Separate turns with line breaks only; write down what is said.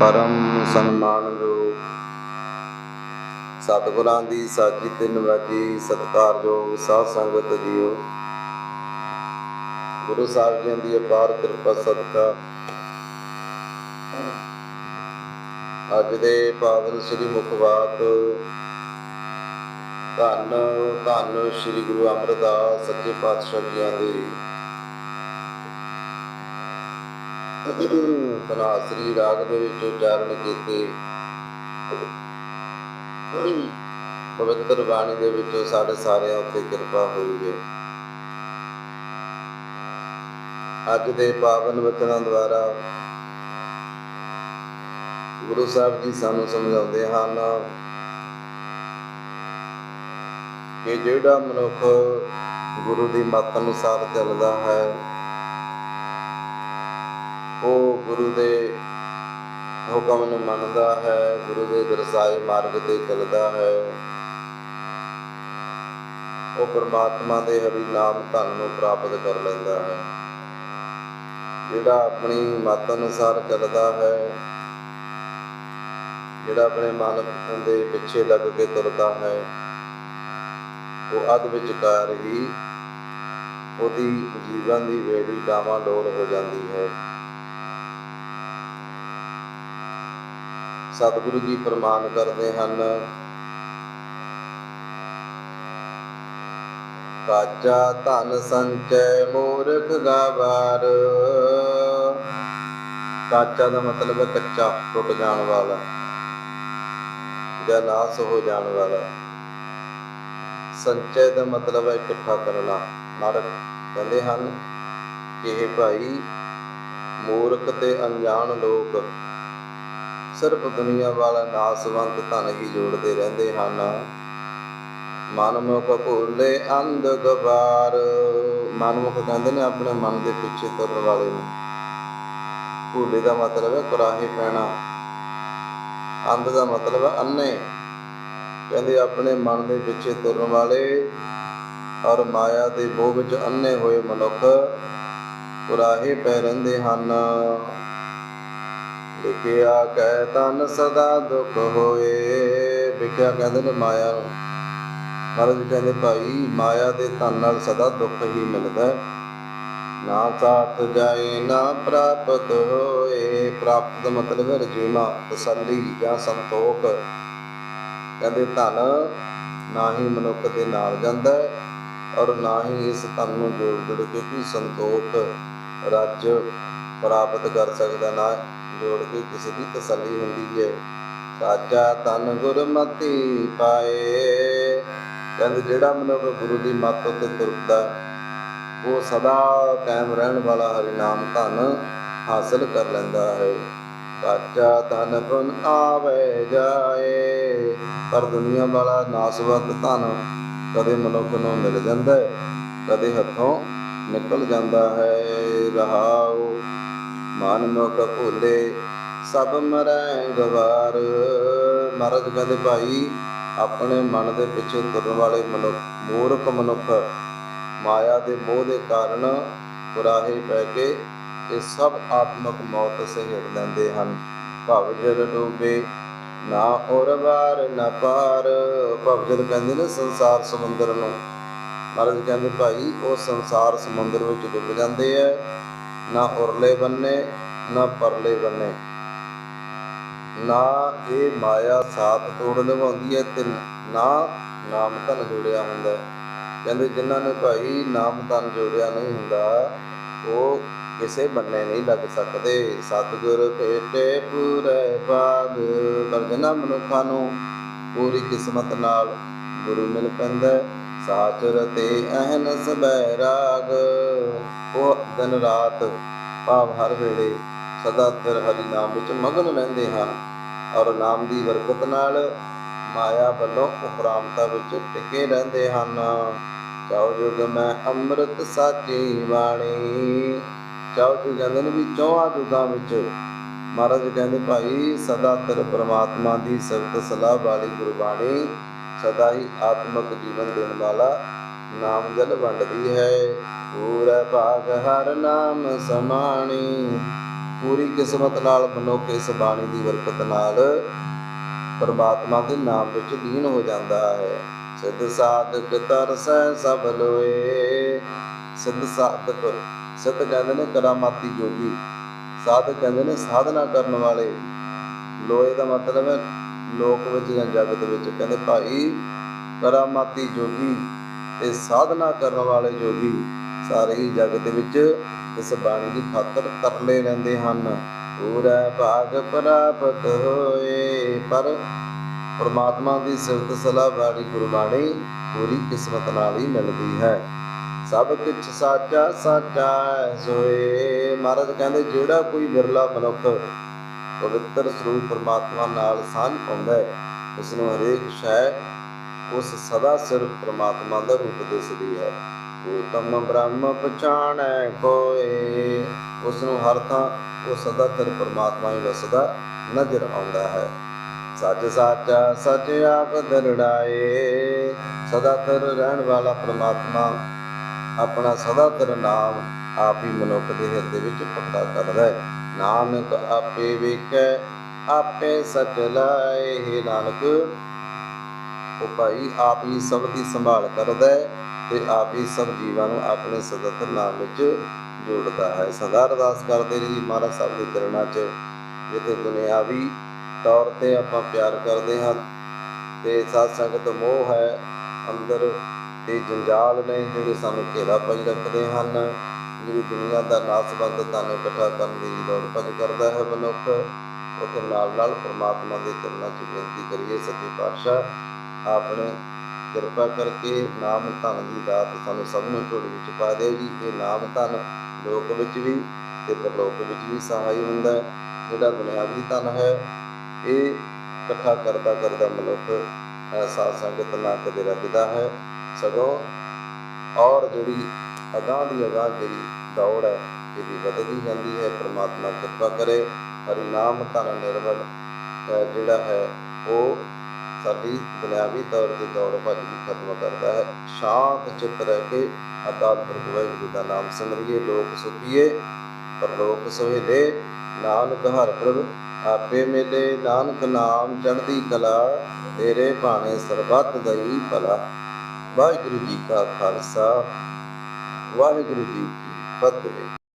ਪਰਮ ਸਨਮਾਨਯੋਗ ਸਤਿਗੁਰਾਂ ਦੀ ਸਾਜੀ ਤੇ ਨਿਵਾਜੀ ਸਤਿਕਾਰਯੋਗ ਸਾਧ ਸੰਗਤ ਜੀਓ। ਗੁਰੂ ਸਾਹਿਬ ਜੀ ਦੀ ਅਪਾਰ ਕਿਰਪਾ ਸਦਕਾ। ਅੱਜ ਦੇ ਪਾਵਨ ਸ੍ਰੀ ਮੁਖਵਾਕ, ਧੰਨ ਧੰਨ ਸ੍ਰੀ ਗੁਰੂ ਅਮਰਦਾਸ ਸੱਚੇ ਪਾਤਸ਼ਾਹ ਜੀਆਂ ਦੇ। ਤਨਾਸਰੀ ਰਾਗ ਦੇ ਵਿੱਚ ਉਚਾਰਨ ਕੀਤੇ। ਪਵਿੱਤਰ ਬਾਣੀ ਦੇ ਵਿੱਚ ਸਾਡੇ ਸਾਰਿਆਂ ਉੱਤੇ ਕਿਰਪਾ ਹੋਈ ਹੈ। ਅੱਜ ਦੇ ਪਾਵਨ ਵਚਨਾਂ ਦੁਆਰਾ ਗੁਰੂ ਸਾਹਿਬ ਜੀ ਸਾਨੂੰ ਸਮਝਾਉਂਦੇ ਹਨ ਕਿ ਜਿਹੜਾ ਮਨੁੱਖ ਗੁਰੂ ਦੀ ਮੱਤ ਅਨੁਸਾਰ ਚੱਲਦਾ ਹੈ ਉਹ ਗੁਰੂ ਦੇ ਹੁਕਮ ਨੂੰ ਮੰਨਦਾ ਹੈ, ਗੁਰੂ ਦੇ ਦਰਸਾਏ ਮਾਰਗ ਤੇ ਚੱਲਦਾ ਹੈ। ਉਹ ਪਰਮਾਤਮਾ ਦੇ ਹਰੀ ਨਾਮ ਧਨ ਨੂੰ ਪ੍ਰਾਪਤ ਕਰ ਲੈਂਦਾ ਹੈ। ਜਿਹੜਾ ਆਪਣੀ ਮਤ ਅਨੁਸਾਰ ਚੱਲਦਾ ਹੈ, ਜਿਹੜਾ ਆਪਣੇ ਮਨ ਦੇ ਪਿੱਛੇ ਲੱਗ ਕੇ ਤੁਰਦਾ ਹੈ, ਉਹ ਅਧ ਵਿਚਕਾਰ ਹੀ ਉਹਦੀ ਜੀਵਨ ਦੀ ਵੇੜੀ ਡਾਵਾਂ-ਡੋਲ ਹੋ ਜਾਂਦੀ ਹੈ। ਸਤਿਗੁਰੂ ਜੀ ਪ੍ਰਮਾਨ ਕਰਦੇ ਹਨ। ਕਾਚਾ ਧਨ ਸੰਚੈ ਮੂਰਖ ਗਾਵਾਰ ਕਾਚਾ ਦਾ ਮਤਲਬ ਹੈ ਕੱਚਾ, ਟੁੱਟ ਜਾਣ ਵਾਲਾ ਜਾਂ ਨਾਸ ਹੋ ਜਾਣ ਵਾਲਾ। ਸੰਚੈ ਦਾ ਮਤਲਬ ਹੈ ਇਕੱਠਾ ਕਰਨਾ। ਮਾਰਕ ਕਹਿੰਦੇ ਹਨ ਕਿ ਇਹ ਭਾਈ ਮੂਰਖ ਤੇ ਅਣਜਾਣ ਲੋਕ ਸਿਰਫ ਦੁਨੀਆ ਵਾਲਾ ਨਾਸਵੰਤ ਧਨ ਹੀ ਜੋੜਦੇ ਰਹਿੰਦੇ ਹਨ। ਮਨਮੁਖ ਭੁੱਲੇ ਅੰਧ ਗਵਾਰ। ਮਨਮੁਖ ਕਹਿੰਦੇ ਨੇ ਆਪਣੇ ਮਨ ਦੇ ਪਿੱਛੇ ਤੁਰਨ ਵਾਲੇ ਨੂੰ। ਭੁੱਲੇ ਦਾ ਮਤਲਬ ਹੈ ਕੁਰਾਹੇ ਪੈਣਾ। ਅੰਧ ਦਾ ਮਤਲਬ ਹੈ ਅੰਨੇ ਕਹਿੰਦੇ ਆਪਣੇ ਮਨ ਦੇ ਪਿੱਛੇ ਤੁਰਨ ਵਾਲੇ ਔਰ ਮਾਇਆ ਦੇ ਮੋਹ ਵਿੱਚ ਅੰਨੇ ਹੋਏ ਮਨੁੱਖ ਕੁਰਾਹੇ ਪੈ ਰਹਿੰਦੇ ਹਨ। ਵਿਖਿਆ ਕਹਿ ਤਨ ਸਦਾ ਦੁੱਖ ਹੋਏ। ਵਿਖਿਆ ਕਹਿੰਦੇ ਨੇ ਮਾਇਆ ਨੂੰ। ਮਹਾਰਾਜ ਕਹਿੰਦੇ ਭਾਈ, ਮਾਇਆ ਦੇ ਧਨ ਨਾਲ ਸਦਾ ਦੁੱਖ ਹੀ ਮਿਲਦਾ ਹੈ। ਨਾ ਸਾਥ ਜਾਏ, ਨਾ ਪ੍ਰਾਪਤ ਹੋਏ। ਪ੍ਰਾਪਤ ਦਾ ਮਤਲਬ ਹੈ ਰਜੂਨਾ ਤਸੱਲੀ ਜਾਂ ਸੰਤੋਖ। ਕਹਿੰਦੇ ਧਨ ਨਾ ਹੀ ਮਨੁੱਖ ਦੇ ਨਾਲ ਜਾਂਦਾ ਹੈ ਔਰ ਨਾ ਹੀ ਇਸ ਧਨ ਨੂੰ ਜੋੜ ਜੋੜ ਕੇ ਸੰਤੋਖ, ਰੱਜ ਪ੍ਰਾਪਤ ਕਰ ਸਕਦਾ ਨਾ। ਜੋੜ ਕੇ ਕਿਸੇ ਦੀ ਤਸੱਲੀ ਹੁੰਦੀ ਹੈ ਸਾਚਾ ਤਨ ਗੁਰਮਤੀ ਪਾਏ। ਕਹਿੰਦੇ ਜਿਹੜਾ ਮਨੁੱਖ ਗੁਰੂ ਦੀ ਮੱਤ ਉੱਤੇ ਤੁਰਦਾ ਉਹ ਸਦਾ ਕਾਇਮ ਰਹਿਣ ਵਾਲਾ ਹਰੀ ਨਾਮ ਧਨ ਹਾਸਲ ਕਰ ਲੈਂਦਾ ਹੈ। ਸਾਚਾ ਤਨ ਪੁਨ ਆਵੇ ਜਾਏ। ਪਰ ਦੁਨੀਆ ਵਾਲਾ ਨਾਸਵੰਤ ਧਨ ਕਦੇ ਮਨੁੱਖ ਨੂੰ ਮਿਲ ਜਾਂਦਾ ਹੈ ਕਦੇ ਹੱਥੋਂ ਨਿਕਲ ਜਾਂਦਾ ਹੈ। ਰਹਾਉ ਮਨ ਮੁਖ ਭੁੱਲੇ, ਸਭ ਮਰੈ ਗਵਾਰ। ਮਹਾਰਾਜ ਕਹਿੰਦੇ, ਭਾਈ, ਆਪਣੇ ਮਨ ਦੇ ਪਿੱਛੇ ਤੁਰਨ ਵਾਲੇ ਮਨੁੱਖ, ਮੂਰਖ ਮਨੁੱਖ, ਮਾਇਆ ਦੇ ਮੋਹ ਦੇ ਕਾਰਨ ਕੁਰਾਹੇ ਪੈ ਕੇ ਇਹ ਸਭ ਆਤਮਕ ਮੌਤ ਸਹਿੜ ਲੈਂਦੇ ਹਨ। ਭਵ ਜਲ ਡੂਬੇ, ਨਾ ਹੋਰ ਵਾਰ, ਨਾ ਪਾਰ। ਭਵ ਜਲ ਕਹਿੰਦੇ ਨੇ ਸੰਸਾਰ ਸਮੁੰਦਰ ਨੂੰ। ਮਹਾਰਾਜ ਕਹਿੰਦੇ, ਭਾਈ, ਉਹ ਸੰਸਾਰ ਸਮੁੰਦਰ ਵਿੱਚ ਡੁੱਬ ਜਾਂਦੇ ਐ ਨਾ ਉਰਲੇ ਬੰਨੇ, ਨਾ ਪਰਲੇ ਬੰਨੇ। ਨਾ ਇਹ ਮਾਇਆ ਸਾਥ ਤੋੜ ਲਵਾਉਂਦੀ ਹੈ ਤੇ ਨਾ ਨਾਮ ਧਨ ਜੋੜਿਆ ਹੁੰਦਾ ਕਹਿੰਦੇ ਜਿਨ੍ਹਾਂ ਨੇ ਭਾਈ ਨਾਮ ਧਨ ਜੋੜਿਆ ਨਹੀਂ ਹੁੰਦਾ, ਉਹ ਕਿਸੇ ਬੰਨੇ ਨਹੀਂ ਲੱਗ ਸਕਦੇ। ਸਤਿਗੁਰ ਭੇਟੇ ਪੂਰੇ ਭਾਗ, ਪਰ ਜਿਨ੍ਹਾਂ ਮਨੁੱਖਾਂ ਨੂੰ ਪੂਰੀ ਕਿਸਮਤ ਨਾਲ ਗੁਰੂ ਮਿਲ ਪੈਂਦਾ ਹੈ, ਸਾਚਰ ਤੇ ਅਹਨਸ ਬੈਰਾਗ ਉਹ ਦਿਨ ਰਾਤ ਭਾਵ ਹਰ ਵੇਲੇ ਸਦਾ ਫਿਰ ਹਰੀ ਨਾਮ ਵਿੱਚ ਮਗਨ ਰਹਿੰਦੇ ਹਨ ਔਰ ਨਾਮ ਦੀ ਬਰਕਤ ਨਾਲ ਮਾਇਆ ਵੱਲੋਂ ਉਪਰਾਮਤਾ ਵਿੱਚ ਟਿਕੇ ਰਹਿੰਦੇ ਹਨ। ਚਾਉ ਜੁਗ ਮੈਂ ਅੰਮ੍ਰਿਤ ਸਾਚੀ ਬਾਣੀ। ਚਾਉ ਜੁਗ ਕਹਿੰਦੇ ਨੇ ਵੀ ਚੌਹਾਂ ਜੁਗਾਂ ਵਿੱਚ ਮਹਾਰਾਜ ਕਹਿੰਦੇ ਭਾਈ ਸਦਾ ਤੇਰੇ ਪ੍ਰਮਾਤਮਾ ਦੀ ਸਬਦ ਸਲਾਹ ਵਾਲੀ ਗੁਰਬਾਣੀ ਸਦਾ ਹੀ ਆਤਮਿਕ ਜੀਵਨ ਦੇਣ ਵਾਲਾ ਨਾਮ ਜਲ ਵੰਡਦੀ ਹੈ। ਪੂਰਾ ਭਾਗ ਹਰ ਨਾਮ ਸਮਾਣੀ। ਪੂਰੀ ਕਿਸਮਤ ਨਾਲ ਮਨੁੱਖ ਇਸ ਬਾਣੀ ਦੀ ਬਰਕਤ ਨਾਲ ਪਰਮਾਤਮਾ ਦੇ ਨਾਮ ਵਿੱਚ ਲੀਨ ਹੋ ਜਾਂਦਾ ਹੈ। ਸਿੱਧ ਸਾਧਕ ਤਰਸੈ ਸਭ ਲੋਏ। ਸਿੱਧ ਸਾਧਕ ਸਿੱਧ ਕਹਿੰਦੇ ਨੇ ਕਰਾਮਾਤੀ ਜੋਗੀ। ਸਾਧਕ ਕਹਿੰਦੇ ਨੇ ਸਾਧਨਾ ਕਰਨ ਵਾਲੇ। ਲੋਏ ਦਾ ਮਤਲਬ ਹੈ ਲੋਕ ਵਿੱਚ ਜਾਂ ਜਗਤ ਵਿੱਚ ਕਹਿੰਦੇ, ਭਾਈ ਕਰਾਮਾਤੀ ਜੋਗੀ ਤੇ ਸਾਧਨਾ ਕਰਨ ਵਾਲੇ ਜੋਗੀ। ਸਾਰੇ ਹੀ ਜਗਤ ਵਿੱਚ ਇਸ ਬਾਣੀ ਦੀ ਖਾਤਰ ਤਰਲੇ ਲੈਂਦੇ ਹਨ। ਪੂਰਾ ਭਾਗ ਪ੍ਰਾਪਤ ਹੋਏ, ਪਰ ਪਰਮਾਤਮਾ ਦੀ ਸਿਫਤ ਸਲਾਹ ਵਾਲੀ ਗੁਰਬਾਣੀ ਪੂਰੀ ਕਿਸਮਤ ਨਾਲ ਹੀ ਮਿਲਦੀ ਹੈ। ਸਭ ਕੁਝ ਸਾਚਾ ਸਾਚਾ ਸੋਏ। ਮਹਾਰਾਜ ਕਹਿੰਦੇ, ਜਿਹੜਾ ਕੋਈ ਵਿਰਲਾ ਮਨੁੱਖ ਪਵਿੱਤਰ ਸਰੂਪ ਪਰਮਾਤਮਾ ਨਾਲ ਸਾਂਝ ਪਾਉਂਦਾ ਹੈ। ਉਸ ਨੂੰ ਹਰੇਕ ਸ਼ੈ ਉਸ ਸਦਾ ਸਿਰ ਪਰਮਾਤਮਾ ਦਾ ਰੂਪ ਦਿਸਦੀ ਹੈ। ਉਤਮ ਬ੍ਰਹਮ ਪਛਾਣੈ ਕੋਏ। ਉਸ ਨੂੰ ਹਰ ਥਾਂ ਉਹ ਸਦਾ ਸਿਰ ਪਰਮਾਤਮਾ ਹੀ ਵਸਦਾ ਨਜ਼ਰ ਆਉਂਦਾ ਹੈ। ਸੱਚ ਸਾਚਾ, ਸੱਚ ਆਪ ਦਰੜਾਏ। ਸਦਾ ਸਿਰ ਰਹਿਣ ਵਾਲਾ ਪ੍ਰਮਾਤਮਾ ਆਪਣਾ ਸਦਾ ਸਿਰ ਨਾਮ ਆਪ ਹੀ ਮਨੁੱਖ ਦੇ ਹਿਰਦੇ ਵਿੱਚ ਪੱਕਾ ਕਰਦਾ ਹੈ। ਨਾਨਕ ਆਪੇ ਵੇਖੈ, ਆਪੇ ਸਚ ਲਾਏ। ਹੇ ਨਾਨਕ, ਉਹ ਭਾਈ ਆਪ ਹੀ ਸਭ ਦੀ ਸੰਭਾਲ ਕਰਦਾ ਹੈ ਤੇ ਆਪ ਹੀ ਸਭ ਜੀਵਾਂ ਨੂੰ ਆਪਣੇ ਸਦਤ ਨਾਮ ਵਿੱਚ ਜੋੜਦਾ ਹੈ। ਸਦਾ ਅਰਦਾਸ ਕਰਦੇ ਜੀ ਮਹਾਰਾਜ ਸਾਹਿਬ ਦੇ ਚਰਨਾਂ 'ਚ। ਜਿੱਥੇ ਦੁਨਿਆਵੀ ਤੌਰ ਤੇ ਆਪਾਂ ਪਿਆਰ ਕਰਦੇ ਹਾਂ, ਤੇ ਸਾਧ ਸੰਗਤ ਮੋਹ ਹੈ, ਅੰਦਰ ਤੇ ਜੰਜਾਲ ਨੇ ਜਿਹੜੇ ਸਾਨੂੰ ਘੇਰਾ ਪਾਈ ਰੱਖਦੇ ਹਨ। ਜਿਹੜੀ ਦੁਨੀਆ ਦਾ ਨਾਸਬੰਦ ਧਨ ਇਕੱਠਾ ਕਰਨ ਦੀ ਦੌੜ ਭੱਜ ਕਰਦਾ ਹੈ ਮਨੁੱਖ ਉਹਦੇ ਨਾਲ ਨਾਲ ਪਰਮਾਤਮਾ ਦੇ ਚਰਨਾਂ 'ਚ ਬੇਨਤੀ ਕਰੀਏ ਸੱਚੇ ਪਾਤਸ਼ਾਹ, ਆਪਣੇ ਕਿਰਪਾ ਕਰਕੇ ਨਾਮ ਧਨ ਦੀ ਦਾਤ ਸਾਨੂੰ ਸਭ ਨੂੰ ਝੋਲੀ ਵਿੱਚ ਪਾ ਦਿਓ ਜੀ। ਇਹ ਨਾਮ ਧਨ ਲੋਕ ਵਿੱਚ ਵੀ ਤੇ ਪਰਲੋਕ ਵਿੱਚ ਵੀ ਸਹਾਈ ਹੁੰਦਾ ਜਿਹੜਾ ਦੁਨਿਆਵੀ ਧਨ ਹੈ, ਇਹ ਇਕੱਠਾ ਕਰਦਾ ਕਰਦਾ ਮਨੁੱਖ ਐਸਾ ਸੰਗਤ ਨਾ ਕਦੇ ਰੱਜਦਾ ਹੈ। ਸਗੋਂ ਔਰ ਜਿਹੜੀ ਅਗਾਂਹ ਦੀ ਅਗਾਂਹ ਜਿਹੜੀ ਦੌੜ ਹੈ ਇਹਦੀ ਵਧਦੀ ਜਾਂਦੀ ਹੈ, ਪ੍ਰਮਾਤਮਾ ਕਿਰਪਾ ਕਰੇ ਹਰੀ ਨਾਮ ਧਨ ਨਿਰਮਲ ਜਿਹੜਾ ਹੈ, ਉਹ ਸਾਡੀ ਦੁਨਿਆਵੀ ਤੌਰ ਤੇ ਦੌੜ ਭੱਜ ਨੂੰ ਖਤਮ ਕਰਦਾ ਹੈ। ਸ਼ਾਂਤ ਚਿੱਤ ਰਹਿ ਕੇ ਅਕਾਲ ਪੁਰਖ ਵਾਹਿਗੁਰੂ ਦਾ ਨਾਮ ਸਿਮਰਿਏ ਲੋਕ ਸੁਖੀਏ ਪਰਲੋਕ ਸੁਹੇਲੇ ਨਾਨਕ ਹਰ ਪ੍ਰਭ ਆਪੇ ਮੇਲੇ, ਨਾਨਕ ਨਾਮ ਚੜ੍ਹਦੀ ਕਲਾ, ਤੇਰੇ ਭਾਣੇ ਸਰਬੱਤ ਦਈ ਭਲਾ। ਵਾਹਿਗੁਰੂ ਜੀ ਕਾ ਖਾਲਸਾ। ਵਾਹਿਗੁਰੂ ਜੀ ਕੀ ਫਤਿਹ।